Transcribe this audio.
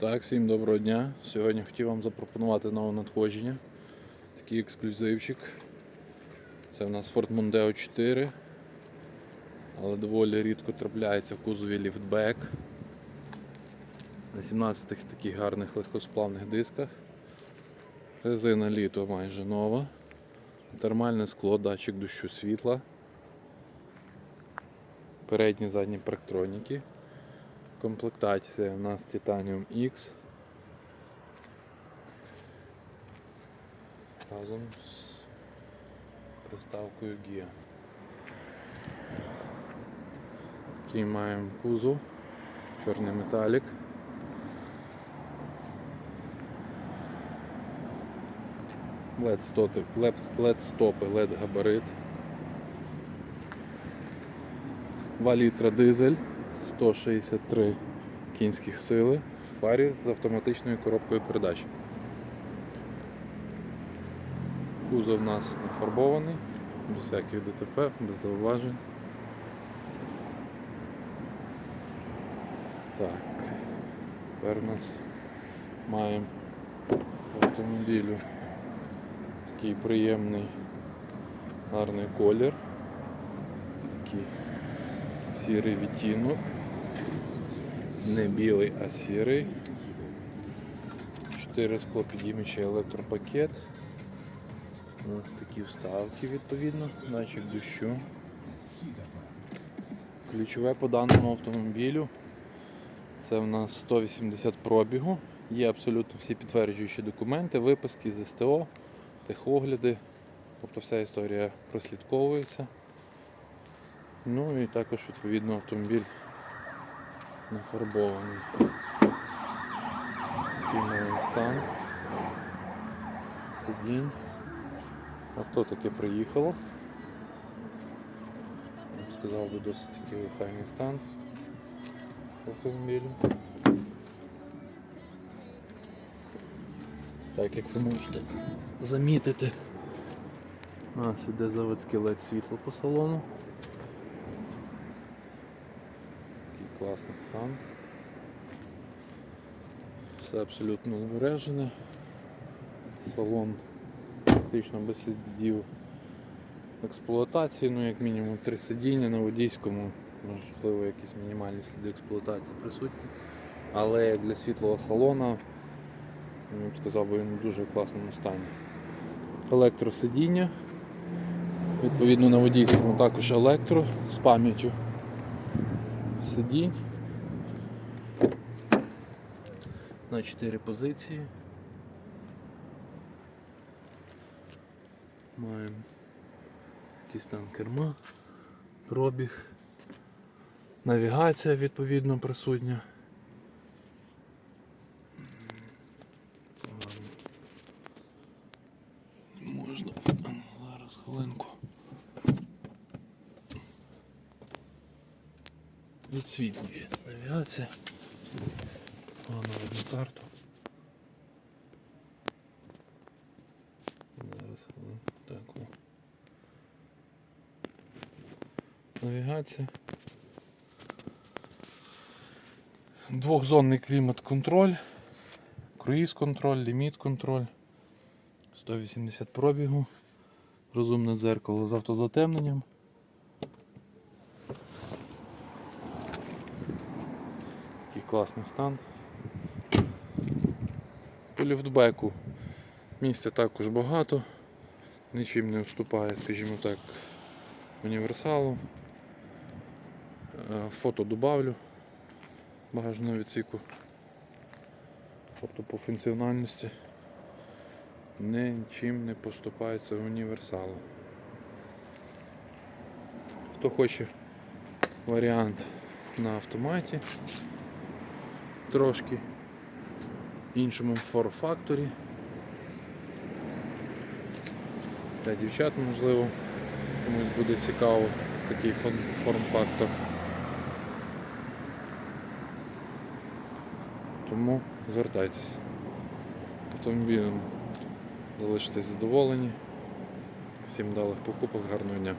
Так, всім доброго дня. Сьогодні хотів вам запропонувати нове надходження. Такий ексклюзивчик. Це в нас Ford Mondeo 4. Але доволі рідко трапляється в кузові ліфтбек. На 17 таких гарних легкосплавних дисках. Резина літо майже нова. Термальне скло, датчик дощу світла. Передні задні парктроніки. Комплектація у нас Titanium X. Разом з приставкою GIA. Такий маємо кузов, чорний металік. LED стопи, LED стопи, LED габарит. 2 літра дизель, 163 кінських сили в парі з автоматичною коробкою передач. Кузов у нас не фарбований, без всяких ДТП, без зауважень. Так, тепер у нас маємо в автомобілю такий приємний гарний колір. Такий сірий відтінок. Не білий, а сірий. Чотири склопідіймачі електропакет. У нас такі вставки відповідно, датчик дощу. Ключове по даному автомобілю. Це в нас 180 пробігу. Є абсолютно всі підтверджуючі документи, виписки з СТО, техогляди. Тобто вся історія прослідковується. Ну і також відповідно автомобіль нафарбований. Стан. Сидінь. Авто таке приїхало. Сказав би досить такий охайний стан автомобілю. Так як ви можете замітити, у нас іде заводське LED світло по салону. Такий класний стан. Все абсолютно збережене. Салон практично без слідів експлуатації, ну як мінімум три сидіння на водійському, можливо якісь мінімальні сліди експлуатації присутні. Але для світлого салона, ну, я б сказав він в дуже класному стані. Електросидіння. Відповідно на водійському також електро з пам'яттю сидінь. На 4 позиції. Маємо якийсь там керма, пробіг, навігація відповідно присутня. Можна зараз хвилинку. Відсвітлює навігація. Планову карту. Зараз. Так. О. Навігація. Двохзонний клімат-контроль, круїз-контроль, ліміт-контроль, 180 пробігу, розумне дзеркало з автозатемненням. Такий класний стан. По ліфтбеку місця також багато, нічим не вступає, скажімо так, універсалу. Е, Фото добавлю багажного відсіку. Тобто по функціональності нічим не поступається в універсалу. Хто хоче варіант на автоматі, трошки іншому форм-факторі. Для дівчат, можливо, комусь буде цікаво такий форм-фактор. Тому звертайтесь. Автомобілем залишитесь задоволені. Всім далих покупок, гарного дня.